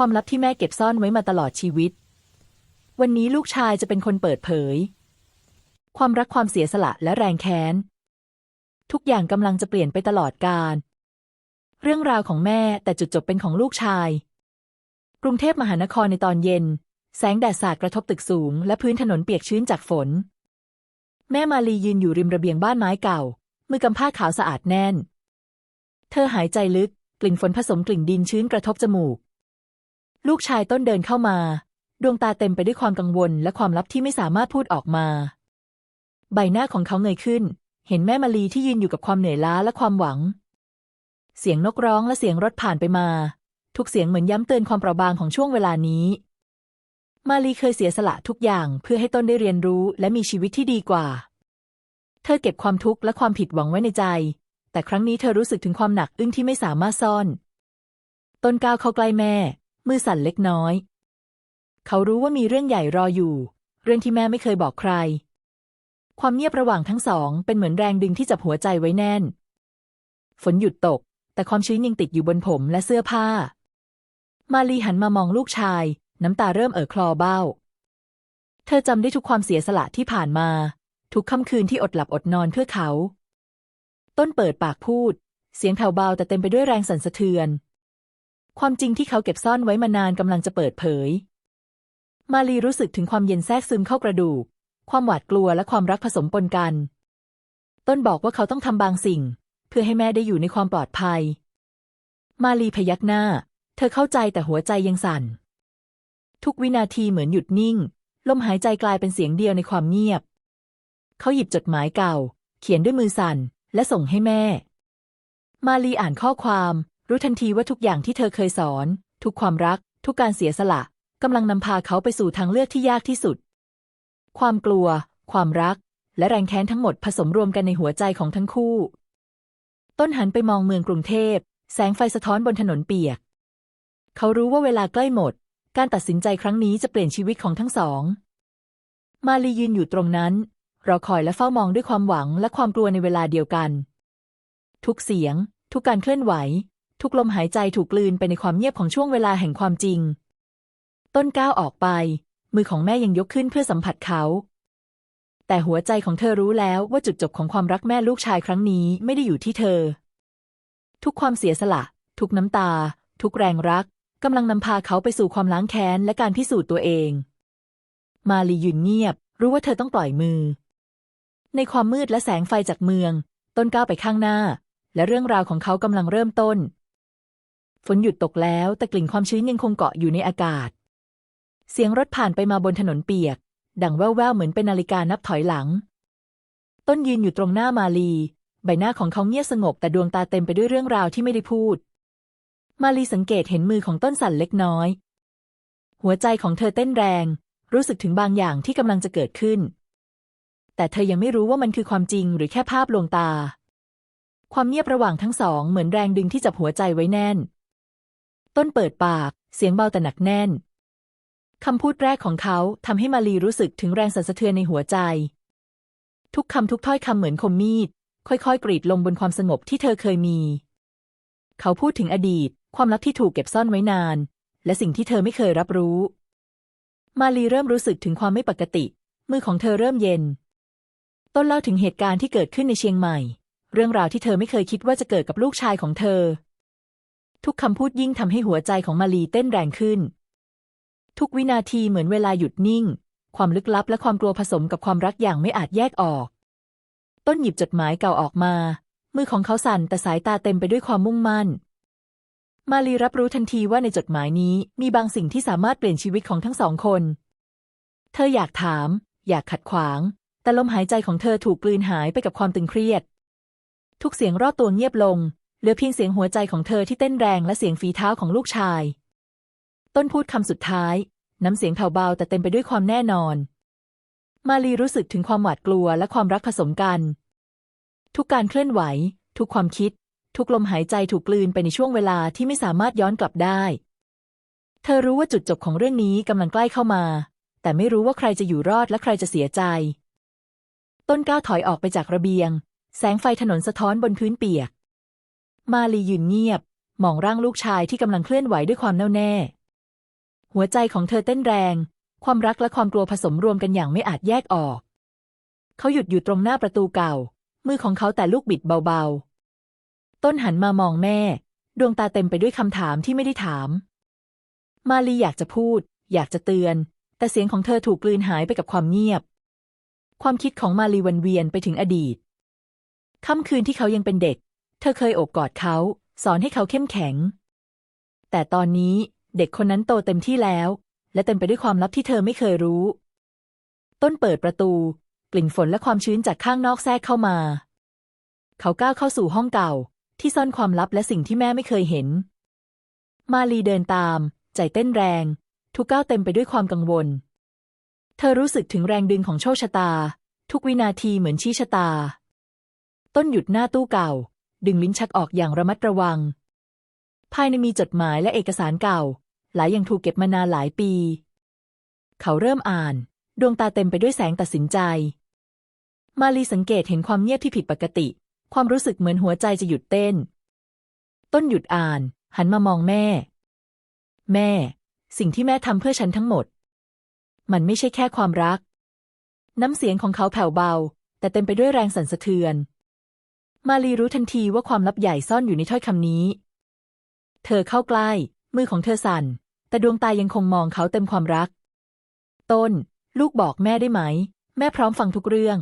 ความลับที่แม่เก็บซ่อนไว้มาตลอดชีวิต วันนี้ลูกชายจะเป็นคนเปิดเผย ความรักความเสียสละและแรงแค้น ทุกอย่างกำลังจะเปลี่ยนไปตลอดกาลเรื่องราวของแม่แต่จุดจบเป็นของลูกชาย กรุงเทพมหานครในตอนเย็น แสงแดดสาดกระทบตึกสูง และพื้นถนนเปียกชื้นจากฝน แม่มาลียืนอยู่ริมระเบียงบ้านไม้เก่า มือกำผ้าขาวสะอาดแน่น เธอหายใจลึกกลิ่นฝนผสมกลิ่นดินชื้นกระทบจมูก ลูกชายต้นเดินเข้ามา ดวงตาเต็มไปด้วยความกังวลและความลับที่ไม่สามารถพูดออกมา ใบหน้าของเขาเงยขึ้น เห็นแม่มาลีที่ยืนอยู่กับความเหนื่อยล้าและความหวัง เสียงนกร้องและเสียงรถผ่านไปมา ทุกเสียงเหมือนย้ำเตือนความเปราะบางของช่วงเวลานี้ มาลีเคยเสียสละทุกอย่างเพื่อให้ต้นได้เรียนรู้และมีชีวิตที่ดีกว่า เธอเก็บความทุกข์และความผิดหวังไว้ในใจ แต่ครั้งนี้เธอรู้สึกถึงความหนักอึ้งที่ไม่สามารถซ่อน ต้นก้าวเข้าใกล้แม่ มือสั่นเล็กน้อย เขารู้ว่ามีเรื่องใหญ่รออยู่ เรื่องที่แม่ไม่เคยบอกใคร ความเงียบระหว่างทั้งสอง เป็นเหมือนแรงดึงที่จับหัวใจไว้แน่น ฝนหยุดตก แต่ความชื้นยังติดอยู่บนผมและเสื้อผ้า มาลีหันมามองลูกชาย น้ำตาเริ่มเอ่อคลอเบ้า เธอจำได้ทุกความเสียสละที่ผ่านมา ทุกค่ำคืนที่อดหลับอดนอนเพื่อเขา ต้นเปิดปากพูด เสียงแผ่วเบาแต่เต็มไปด้วยแรงสั่นสะเทือน ความจริงที่เขาเก็บซ่อนไว้มานานกำลังจะเปิดเผย มาลีรู้สึกถึงความเย็นแทรกซึมเข้ากระดูก ความหวาดกลัวและความรักผสมปนกัน ต้นบอกว่าเขาต้องทำบางสิ่ง เพื่อให้แม่ได้อยู่ในความปลอดภัย มาลีพยักหน้า เธอเข้าใจแต่หัวใจยังสั่น ทุกวินาทีเหมือนหยุดนิ่ง ลมหายใจกลายเป็นเสียงเดียวในความเงียบ เขาหยิบจดหมายเก่า เขียนด้วยมือสั่นและส่งให้แม่ มาลีอ่านข้อความ รู้ทันทีว่าทุกอย่างที่เธอเคยสอน ทุกความรัก ทุกการเสียสละกำลังนำพาเขาไปสู่ทางเลือกที่ยากที่สุด ความกลัว ความรัก และแรงแค้นทั้งหมดผสมรวมกันในหัวใจของทั้งคู่ ต้นหันไปมองเมืองกรุงเทพ แสงไฟสะท้อนบนถนนเปียก เขารู้ว่าเวลาใกล้หมด การตัดสินใจครั้งนี้จะเปลี่ยนชีวิตของทั้งสอง มาลียืนอยู่ตรงนั้น รอคอยและเฝ้ามองด้วยความหวังและความกลัวในเวลาเดียวกัน ทุกเสียง ทุกการเคลื่อนไหว ทุกลมหายใจถูกกลืนไปในความเงียบของช่วงเวลาแห่งความจริง ต้นก้าวออกไป มือของแม่ยังยกขึ้นเพื่อสัมผัสเขา แต่หัวใจของเธอรู้แล้วว่าจุดจบของความรักแม่ลูกชายครั้งนี้ไม่ได้อยู่ที่เธอ ทุกความเสียสละ ทุกน้ำตา ทุกแรงรักกำลังนำพาเขาไปสู่ความล้างแค้นและการพิสูจน์ตัวเอง มาลียืนเงียบ รู้ว่าเธอต้องปล่อยมือ ในความมืดและแสงไฟจากเมือง ต้นก้าวไปข้างหน้า และเรื่องราวของเขากำลังเริ่มต้น ฝนหยุดตกแล้ว แต่กลิ่นความชื้นยังคงเกาะอยู่ในอากาศ เสียงรถผ่านไปมาบนถนนเปียก ดังแว่วๆเหมือนเป็นนาฬิกานับถอยหลัง ต้นยืนอยู่ตรงหน้ามาลี ใบหน้าของเขาเงียบสงบแต่ดวงตาเต็มไปด้วยเรื่องราวที่ไม่ได้พูด มาลีสังเกตเห็นมือของต้นสั่นเล็กน้อย หัวใจของเธอเต้นแรง รู้สึกถึงบางอย่างที่กำลังจะเกิดขึ้น แต่เธอยังไม่รู้ว่ามันคือความจริงหรือแค่ภาพลวงตา ความเงียบระหว่างทั้งสองเหมือนแรงดึงที่จับหัวใจไว้แน่น ต้นเปิดปาก เสียงเบาแต่หนักแน่น คำพูดแรกของเขาทำให้มาลีรู้สึกถึงแรงสั่นสะเทือนในหัวใจ ทุกคำทุกถ้อยคำเหมือนคมมีด ค่อยๆ กรีดลงบนความสงบที่เธอเคยมี เขาพูดถึงอดีต ความลับที่ถูกเก็บซ่อนไว้นาน และสิ่งที่เธอไม่เคยรับรู้ มาลีเริ่มรู้สึกถึงความไม่ปกติ มือของเธอเริ่มเย็น ต้นเล่าถึงเหตุการณ์ที่เกิดขึ้นในเชียงใหม่ เรื่องราวที่เธอไม่เคยคิดว่าจะเกิดกับลูกชายของเธอ ทุกคำพูดยิ่งทำให้หัวใจของมาลีเต้นแรงขึ้น ทุกวินาทีเหมือนเวลาหยุดนิ่ง ความลึกลับและความกลัวผสมกับความรักอย่างไม่อาจแยกออก ต้นหยิบจดหมายเก่าออกมา มือของเขาสั่นแต่สายตาเต็มไปด้วยความมุ่งมั่น มาลีรับรู้ทันทีว่าในจดหมายนี้มีบางสิ่งที่สามารถเปลี่ยนชีวิตของทั้งสองคน เธออยากถาม อยากขัดขวาง แต่ลมหายใจของเธอถูกกลืนหายไปกับความตึงเครียด ทุกเสียงรอบตัวเงียบลง เหลือเพียงเสียงหัวใจของเธอที่เต้นแรงและเสียงฝีเท้าของลูกชาย ต้นพูดคำสุดท้าย น้ำเสียงแผ่วเบาแต่เต็มไปด้วยความแน่นอน มาลีรู้สึกถึงความหวาดกลัวและความรักผสมกัน ทุกการเคลื่อนไหว ทุกความคิด ทุกลมหายใจถูกกลืนไปในช่วงเวลาที่ไม่สามารถย้อนกลับได้ เธอรู้ว่าจุดจบของเรื่องนี้กำลังใกล้เข้ามา แต่ไม่รู้ว่าใครจะอยู่รอดและใครจะเสียใจ ต้นก้าวถอยออกไปจากระเบียง แสงไฟถนนสะท้อนบนพื้นเปียก มาลียืนเงียบ มองร่างลูกชายที่กำลังเคลื่อนไหวด้วยความแน่วแน่ หัวใจของเธอเต้นแรง ความรักและความกลัวผสมรวมกันอย่างไม่อาจแยกออก เขาหยุดอยู่ตรงหน้าประตูเก่า มือของเขาแต่ลูกบิดเบาๆ ต้นหันมามองแม่ ดวงตาเต็มไปด้วยคำถามที่ไม่ได้ถาม มาลีอยากจะพูด อยากจะเตือน แต่เสียงของเธอถูกกลืนหายไปกับความเงียบ ความคิดของมาลีวนเวียนไปถึงอดีตค่ำคืนที่เขายังเป็นเด็ก เธอเคยโอบกอดเขา สอนให้เขาเข้มแข็ง แต่ตอนนี้เด็กคนนั้นโตเต็มที่แล้ว และเต็มไปด้วยความลับที่เธอไม่เคยรู้ ต้นเปิดประตู กลิ่นฝนและความชื้นจากข้างนอกแทรกเข้ามา เขาก้าวเข้าสู่ห้องเก่า ที่ซ่อนความลับและสิ่งที่แม่ไม่เคยเห็น มาลีเดินตาม ใจเต้นแรง ทุกก้าวเต็มไปด้วยความกังวล เธอรู้สึกถึงแรงดึงของโชคชะตา ทุกวินาทีเหมือนชี้ชะตา ต้นหยุดหน้าตู้เก่า ดึงลิ้นชักออกอย่างระมัดระวัง ภายในมีจดหมายและเอกสารเก่า หลายอย่างถูกเก็บมานานหลายปี เขาเริ่มอ่าน ดวงตาเต็มไปด้วยแสงตัดสินใจ มาลีสังเกตเห็นความเงียบที่ผิดปกติ ความรู้สึกเหมือนหัวใจจะหยุดเต้น ต้นหยุดอ่าน หันมามองแม่ แม่ สิ่งที่แม่ทำเพื่อฉันทั้งหมด มันไม่ใช่แค่ความรัก น้ำเสียงของเขาแผ่วเบา แต่เต็มไปด้วยแรงสั่นสะเทือน มาลีรู้ทันทีว่าความลับใหญ่ซ่อนอยู่ในถ้อยคำนี้ เธอเข้าใกล้ มือของเธอสั่น แต่ดวงตายังคงมองเขาเต็มความรัก ต้น ลูกบอกแม่ได้ไหม แม่พร้อมฟังทุกเรื่อง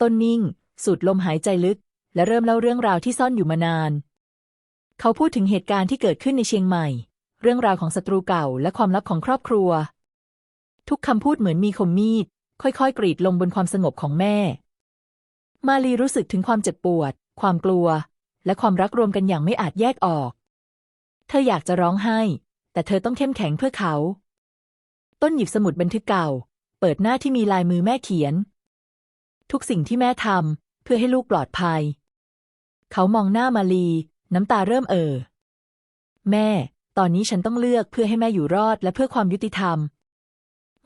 ต้นนิ่ง สูดลมหายใจลึก และเริ่มเล่าเรื่องราวที่ซ่อนอยู่มานาน เขาพูดถึงเหตุการณ์ที่เกิดขึ้นในเชียงใหม่ เรื่องราวของศัตรูเก่าและความลับของครอบครัว ทุกคำพูดเหมือนมีคมมีด ค่อยๆ กรีดลงบนความสงบของแม่ มาลีรู้สึกถึงความเจ็บปวด ความกลัว และความรักรวมกันอย่างไม่อาจแยกออก เธออยากจะร้องไห้ แต่เธอต้องเข้มแข็งเพื่อเขา ต้นหยิบสมุดบันทึกเก่า เปิดหน้าที่มีลายมือแม่เขียน ทุกสิ่งที่แม่ทำเพื่อให้ลูกปลอดภัย เขามองหน้ามาลี น้ำตาเริ่มเอ่อ แม่ ตอนนี้ฉันต้องเลือกเพื่อให้แม่อยู่รอดและเพื่อความยุติธรรม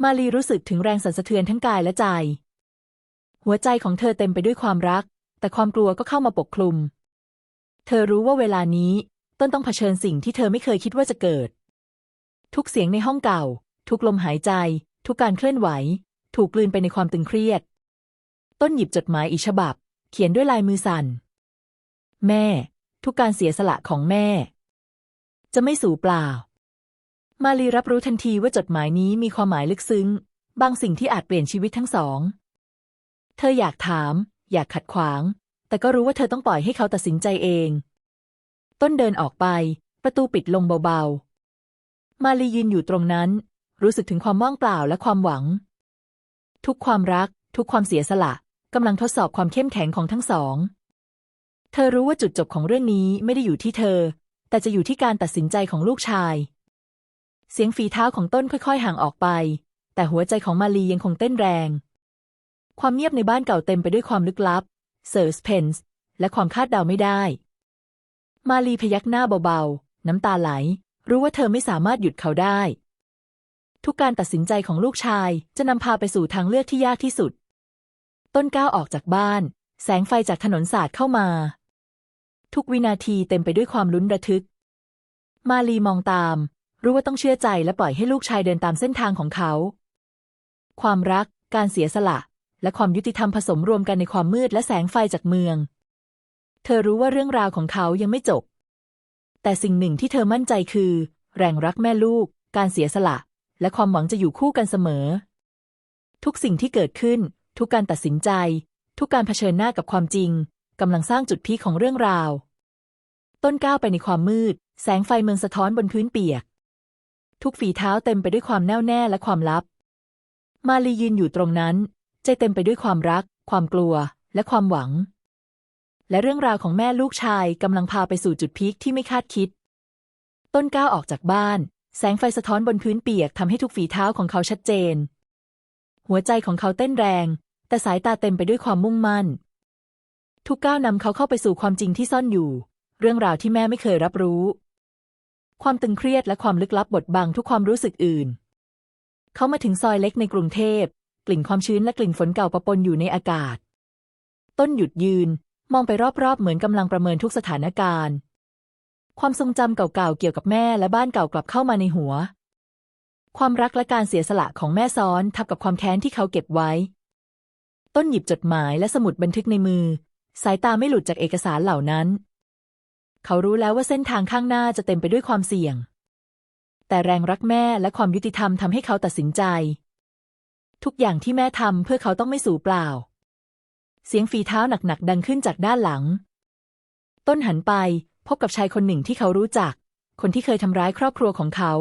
มาลีรู้สึกถึงแรงสั่นสะเทือนทั้งกายและใจ หัวใจของเธอเต็มไปด้วยความรัก แต่ความกลัวก็เข้ามาปกคลุม เธอรู้ว่าเวลานี้ต้นต้องเผชิญสิ่งที่เธอไม่เคยคิดว่าจะเกิด ทุกเสียงในห้องเก่า ทุกลมหายใจ ทุกการเคลื่อนไหว ถูกกลืนไปในความตึงเครียด ต้นหยิบจดหมายอีกฉบับ เขียนด้วยลายมือสั่น แม่ ทุกการเสียสละของแม่ จะไม่สูญเปล่า มาลีรับรู้ทันทีว่าจดหมายนี้มีความหมายลึกซึ้ง บางสิ่งที่อาจเปลี่ยนชีวิตทั้งสอง เธออยากถาม อยากขัดขวาง แต่ก็รู้ว่าเธอต้องปล่อยให้เขาตัดสินใจเอง ต้นเดินออกไป ประตูปิดลงเบาๆ มาลียืนอยู่ตรงนั้น รู้สึกถึงความว่างเปล่าและความหวัง ทุกความรัก ทุกความเสียสละกำลังทดสอบความเข้มแข็งของทั้งสอง เธอรู้ว่าจุดจบของเรื่องนี้ไม่ได้อยู่ที่เธอ แต่จะอยู่ที่การตัดสินใจของลูกชาย เสียงฝีเท้าของต้นค่อยๆ ห่างออกไป แต่หัวใจของมาลียังคงเต้นแรง ความเงียบในบ้านเก่าเต็มไปด้วยความลึกลับเซอร์สเพนส์และความคาดเดาไม่ได้ มาลีพยักหน้าเบาๆ น้ำตาไหล รู้ว่าเธอไม่สามารถหยุดเขาได้ ทุกการตัดสินใจของลูกชายจะนำพาไปสู่ทางเลือกที่ยากที่สุด ต้นก้าวออกจากบ้าน แสงไฟจากถนนสาดเข้ามา ทุกวินาทีเต็มไปด้วยความลุ้นระทึก มาลีมองตาม รู้ว่าต้องเชื่อใจและปล่อยให้ลูกชายเดินตามเส้นทางของเขา ความรัก การเสียสละ และความยุติธรรมผสมรวมกันในความมืดและแสงไฟจากเมือง เธอรู้ว่าเรื่องราวของเขายังไม่จบ แต่สิ่งหนึ่งที่เธอมั่นใจคือ แรงรักแม่ลูก การเสียสละ และความหวังจะอยู่คู่กันเสมอ ทุกสิ่งที่เกิดขึ้น ทุกการตัดสินใจ ทุกการเผชิญหน้ากับความจริงกำลังสร้างจุดพีของเรื่องราว ต้นก้าวไปในความมืด แสงไฟเมืองสะท้อนบนพื้นเปียก ทุกฝีเท้าเต็มไปด้วยความแน่วแน่และความลับ มาลียืนอยู่ตรงนั้น ใจเต็มไปด้วยความรัก ความกลัว และความหวัง และเรื่องราวของแม่ลูกชายกำลังพาไปสู่จุดพีคที่ไม่คาดคิด ต้นก้าวออกจากบ้าน แสงไฟสะท้อนบนพื้นเปียกทำให้ทุกฝีเท้าของเขาชัดเจน หัวใจของเขาเต้นแรง แต่สายตาเต็มไปด้วยความมุ่งมั่น ทุกก้าวนำเขาเข้าไปสู่ความจริงที่ซ่อนอยู่ เรื่องราวที่แม่ไม่เคยรับรู้ ความตึงเครียดและความลึกลับบดบังทุกความรู้สึกอื่น เขามาถึงซอยเล็กในกรุงเทพ ลิ่นความชื้นและกลิ่นฝนเก่าปะปนอยู่ในอากาศ ต้นหยุดยืน มองไปรอบๆ เหมือนกำลังประเมินทุกสถานการณ์ ความทรงจำเก่าๆเกี่ยวกับแม่และบ้านเก่ากลับเข้ามาในหัว ความรักและการเสียสละของแม่ซ้อนทับกับความแค้นที่เขาเก็บไว้ ต้นหยิบจดหมายและสมุดบันทึกในมือ สายตาไม่หลุดจากเอกสารเหล่านั้น เขารู้แล้วว่าเส้นทางข้างหน้าจะเต็มไปด้วยความเสี่ยงแต่แรงรักแม่และความยุติธรรมทำให้เขาตัดสินใจ ทุกอย่างที่แม่ทำเพื่อเขาต้องไม่สูญเปล่า เสียงฝีเท้าหนักๆดังขึ้นจากด้านหลัง ต้นหันไปพบกับชายคนหนึ่งที่เขารู้จัก คนที่เคยทำร้ายครอบครัวของเขา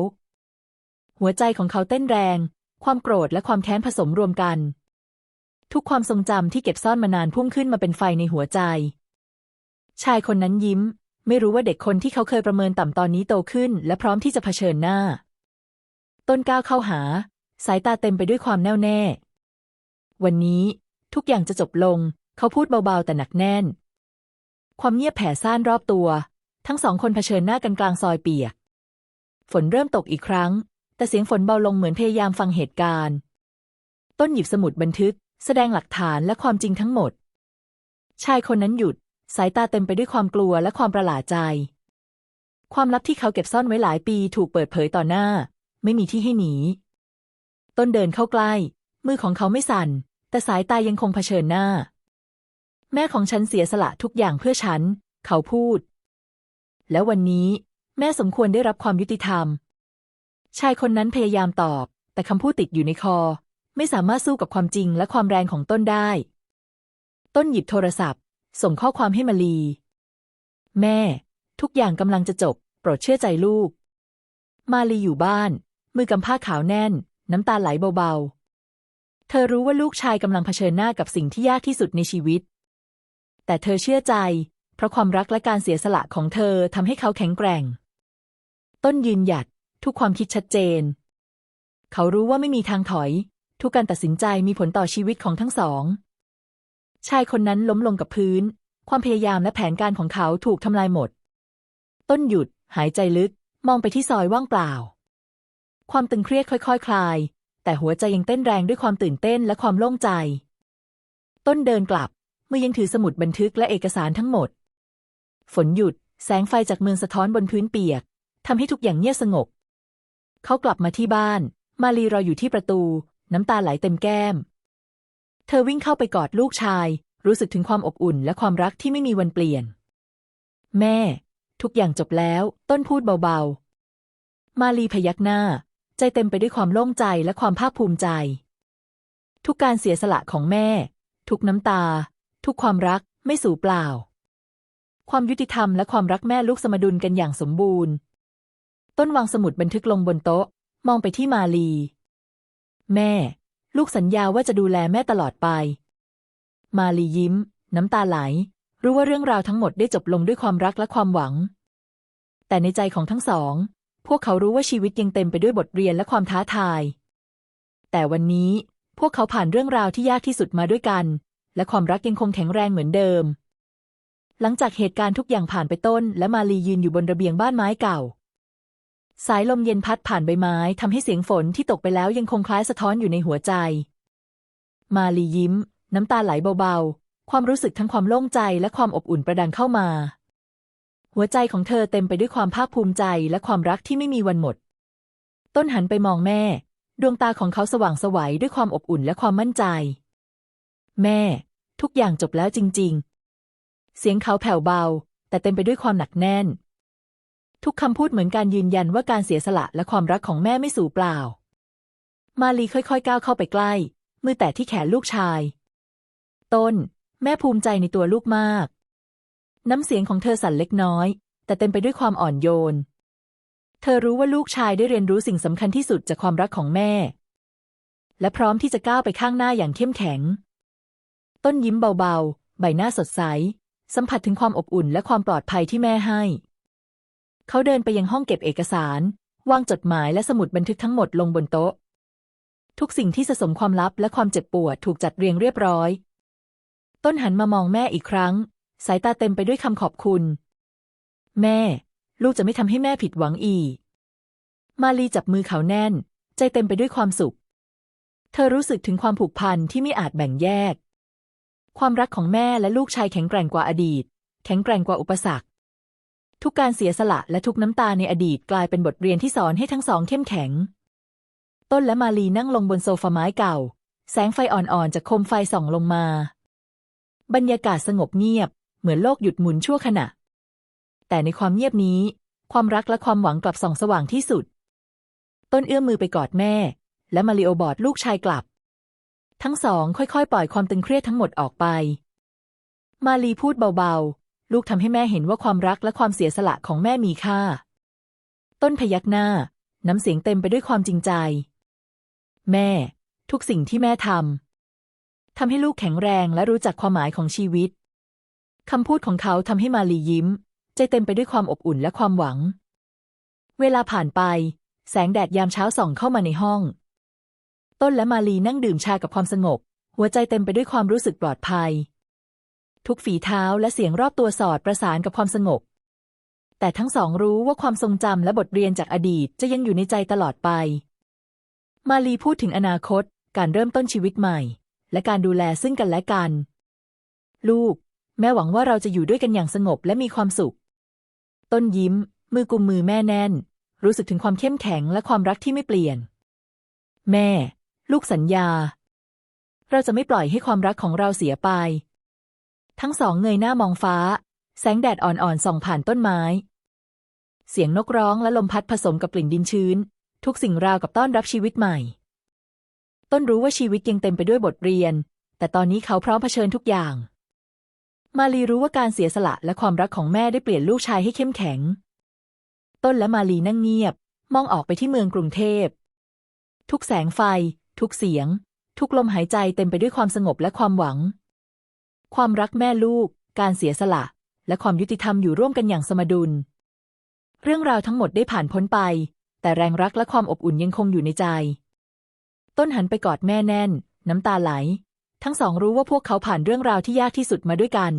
หัวใจของเขาเต้นแรง ความโกรธและความแค้นผสมรวมกัน ทุกความทรงจำที่เก็บซ่อนมานานพุ่งขึ้นมาเป็นไฟในหัวใจ ชายคนนั้นยิ้ม ไม่รู้ว่าเด็กคนที่เขาเคยประเมินต่ำตอนนี้โตขึ้น และพร้อมที่จะเผชิญหน้า ต้นก้าวเข้าหา สายตาเต็มไปด้วยความแน่วแน่ วันนี้ทุกอย่างจะจบลง เขาพูดเบาๆแต่หนักแน่น ความเงียบแผ่ซ่านรอบตัว ทั้งสองคนเผชิญหน้ากันกลางซอยเปียก ฝนเริ่มตกอีกครั้ง แต่เสียงฝนเบาลงเหมือนพยายามฟังเหตุการณ์ ต้นหยิบสมุดบันทึก แสดงหลักฐานและความจริงทั้งหมด ชายคนนั้นหยุด สายตาเต็มไปด้วยความกลัวและความประหลาดใจ ความลับที่เขาเก็บซ่อนไว้หลายปีถูกเปิดเผยต่อหน้า ไม่มีที่ให้หนี ต้นเดินเข้าใกล้ มือของเขาไม่สั่น แต่สายตายังคงเผชิญหน้า แม่ของฉันเสียสละทุกอย่างเพื่อฉัน เขาพูด แล้ววันนี้ แม่สมควรได้รับความยุติธรรม ชายคนนั้นพยายามตอบ แต่คำพูดติดอยู่ในคอ ไม่สามารถสู้กับความจริงและความแรงของต้นได้ ต้นหยิบโทรศัพท์ ส่งข้อความให้มาลี แม่ ทุกอย่างกำลังจะจบ โปรดเชื่อใจลูก มาลีอยู่บ้าน มือกำผ้าขาวแน่น น้ำตาไหลเบาๆ เธอรู้ว่าลูกชายกำลังเผชิญหน้ากับสิ่งที่ยากที่สุดในชีวิต แต่เธอเชื่อใจ เพราะความรักและการเสียสละของเธอทำให้เขาแข็งแกร่ง ต้นยืนหยัด ทุกความคิดชัดเจน เขารู้ว่าไม่มีทางถอย ทุกการตัดสินใจมีผลต่อชีวิตของทั้งสอง ชายคนนั้นล้มลงกับพื้น ความพยายามและแผนการของเขาถูกทำลายหมด ต้นหยุด หายใจลึก มองไปที่ซอยว่างเปล่า ความตึงเครียดค่อยๆคคลาย แต่หัวใจยังเต้นแรงด้วยความตื่นเต้นและความโล่งใจ ต้นเดินกลับมือยังถือสมุดบันทึกและเอกสารทั้งหมด ฝนหยุด แสงไฟจากเมืองสะท้อนบนพื้นเปียกทำให้ทุกอย่างเงียบสงบ เขากลับมาที่บ้าน มาลีรออยู่ที่ประตู น้ำตาไหลเต็มแก้ม เธอวิ่งเข้าไปกอดลูกชาย รู้สึกถึงความอบอุ่นและความรักที่ไม่มีวันเปลี่ยน แม่ ทุกอย่างจบแล้ว ต้นพูดเบาๆ มาลีพยักหน้า ใจเต็มไปด้วยความโล่งใจและความภาคภูมิใจ ทุกการเสียสละของแม่ ทุกน้ำตา ทุกความรักไม่สูญเปล่า ความยุติธรรมและความรักแม่ลูกสมดุลกันอย่างสมบูรณ์ ต้นวางสมุดบันทึกลงบนโต๊ะ มองไปที่มาลี แม่ ลูกสัญญาว่าจะดูแลแม่ตลอดไป มาลียิ้ม น้ำตาไหล รู้ว่าเรื่องราวทั้งหมดได้จบลงด้วยความรักและความหวัง แต่ในใจของทั้งสอง พวกเขารู้ว่าชีวิตยังเต็มไปด้วยบทเรียนและความท้าทาย แต่วันนี้พวกเขาผ่านเรื่องราวที่ยากที่สุดมาด้วยกัน และความรักยังคงแข็งแรงเหมือนเดิม หลังจากเหตุการณ์ทุกอย่างผ่านไปต้น และมาลียืนอยู่บนระเบียงบ้านไม้เก่า สายลมเย็นพัดผ่านใบไม้ทำให้เสียงฝนที่ตกไปแล้วยังคงคล้ายสะท้อนอยู่ในหัวใจ มาลียิ้ม น้ำตาไหลเบาๆ ความรู้สึกทั้งความโล่งใจและความอบอุ่นประดังเข้ามา หัวใจของเธอเต็มไปด้วยความภาคภูมิใจและความรักที่ไม่มีวันหมด ต้นหันไปมองแม่ ดวงตาของเขาสว่างไสวัยด้วยความอบอุ่นและความมั่นใจ แม่ ทุกอย่างจบแล้วจริง ๆ เสียงเขาแผ่วเบา แต่เต็มไปด้วยความหนักแน่น ทุกคำพูดเหมือนการยืนยันว่าการเสียสละและความรักของแม่ไม่สูญเปล่า มาลีค่อยๆ ก้าวเข้าไปใกล้ มือแตะที่แขนลูกชาย ต้น แม่ภูมิใจในตัวลูกมาก น้ำเสียงของเธอสั่นเล็กน้อย แต่เต็มไปด้วยความอ่อนโยน เธอรู้ว่าลูกชายได้เรียนรู้สิ่งสำคัญที่สุดจากความรักของแม่ และพร้อมที่จะก้าวไปข้างหน้าอย่างเข้มแข็ง ต้นยิ้มเบาๆ ใบหน้าสดใส สัมผัสถึงความอบอุ่นและความปลอดภัยที่แม่ให้ เขาเดินไปยังห้องเก็บเอกสาร วางจดหมายและสมุดบันทึกทั้งหมดลงบนโต๊ะ ทุกสิ่งที่สะสมความลับและความเจ็บปวดถูกจัดเรียงเรียบร้อย ต้นหันมามองแม่อีกครั้ง สายตาเต็มไปด้วยคำขอบคุณ แม่ ลูกจะไม่ทำให้แม่ผิดหวังอีก มาลีจับมือเขาแน่น ใจเต็มไปด้วยความสุข เธอรู้สึกถึงความผูกพันที่ไม่อาจแบ่งแยก ความรักของแม่และลูกชายแข็งแกร่งกว่าอดีต แข็งแกร่งกว่าอุปสรรค ทุกการเสียสละและทุกน้ำตาในอดีตกลายเป็นบทเรียนที่สอนให้ทั้งสองเข้มแข็ง ต้นและมาลีนั่งลงบนโซฟาไม้เก่า แสงไฟอ่อนๆจากโคมไฟส่องลงมา บรรยากาศสงบเงียบ เหมือนโลกหยุดหมุนชั่วขณะ แต่ในความเงียบนี้ ความรักและความหวังกลับส่องสว่างที่สุด ต้นเอื้อมมือไปกอดแม่ และมาริโอบอดลูกชายกลับ ทั้งสองค่อยๆ ปล่อยความตึงเครียดทั้งหมดออกไป มาลีพูดเบาๆ ลูกทำให้แม่เห็นว่าความรักและความเสียสละของแม่มีค่า ต้นพยักหน้า น้ำเสียงเต็มไปด้วยความจริงใจ แม่ ทุกสิ่งที่แม่ทำทำให้ลูกแข็งแรงและรู้จักความหมายของชีวิต คำพูดของเขาทำให้มาลียิ้ม ใจเต็มไปด้วยความอบอุ่นและความหวัง เวลาผ่านไป แสงแดดยามเช้าส่องเข้ามาในห้อง ต้นและมาลีนั่งดื่มชากับความสงบ หัวใจเต็มไปด้วยความรู้สึกปลอดภัย ทุกฝีเท้าและเสียงรอบตัวสอดประสานกับความสงบ แต่ทั้งสองรู้ว่าความทรงจำและบทเรียนจากอดีตจะยังอยู่ในใจตลอดไป มาลีพูดถึงอนาคต การเริ่มต้นชีวิตใหม่ และการดูแลซึ่งกันและกัน ลูก แม่หวังว่าเราจะอยู่ด้วยกันอย่างสงบและมีความสุข ต้นยิ้ม มือกุมมือแม่แน่น รู้สึกถึงความเข้มแข็งและความรักที่ไม่เปลี่ยน แม่ ลูกสัญญา เราจะไม่ปล่อยให้ความรักของเราเสียไป ทั้งสองเงยหน้ามองฟ้า แสงแดดอ่อนๆส่องผ่านต้นไม้ เสียงนกร้องและลมพัดผสมกับกลิ่นดินชื้น ทุกสิ่งราวกับต้อนรับชีวิตใหม่ ต้นรู้ว่าชีวิตยังเต็มไปด้วยบทเรียน แต่ตอนนี้เขาพร้อมเผชิญทุกอย่าง มาลีรู้ว่าการเสียสละและความรักของแม่ได้เปลี่ยนลูกชายให้เข้มแข็ง ต้นและมาลีนั่งเงียบ มองออกไปที่เมืองกรุงเทพ ทุกแสงไฟ ทุกเสียง ทุกลมหายใจเต็มไปด้วยความสงบและความหวัง ความรักแม่ลูก การเสียสละ และความยุติธรรมอยู่ร่วมกันอย่างสมดุล เรื่องราวทั้งหมดได้ผ่านพ้นไป แต่แรงรักและความอบอุ่นยังคงอยู่ในใจ ต้นหันไปกอดแม่แน่น น้ำตาไหล ทั้งสองรู้ว่าพวกเขาผ่านเรื่องราวที่ยากที่สุดมาด้วยกัน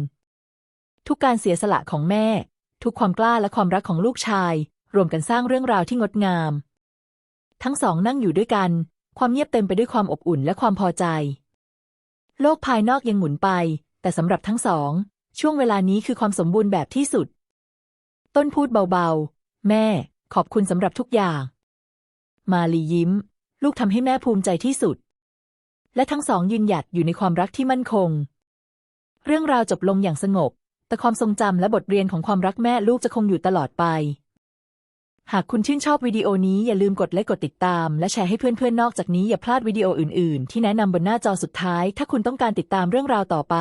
ทุกการเสียสละของแม่ ทุกความกล้าและความรักของลูกชาย รวมกันสร้างเรื่องราวที่งดงาม ทั้งสองนั่งอยู่ด้วยกัน ความเงียบเต็มไปด้วยความอบอุ่นและความพอใจ โลกภายนอกยังหมุนไป แต่สำหรับทั้งสอง ช่วงเวลานี้คือความสมบูรณ์แบบที่สุด ต้นพูดเบาๆ แม่ ขอบคุณสำหรับทุกอย่าง มาลียิ้ม ลูกทำให้แม่ภูมิใจที่สุด และทั้งสองยืนหยัดอยู่ในความรักที่มั่นคง เรื่องราวจบลงอย่างสงบ แต่ความทรงจำและบทเรียนของความรักแม่ลูกจะคงอยู่ตลอดไป หากคุณชื่นชอบวิดีโอนี้อย่าลืมกดไลค์กดติดตาม และแชร์ให้เพื่อนๆนอกจากนี้อย่าพลาดวิดีโออื่นๆ ที่แนะนำบนหน้าจอสุดท้าย ถ้าคุณต้องการติดตามเรื่องราวต่อไป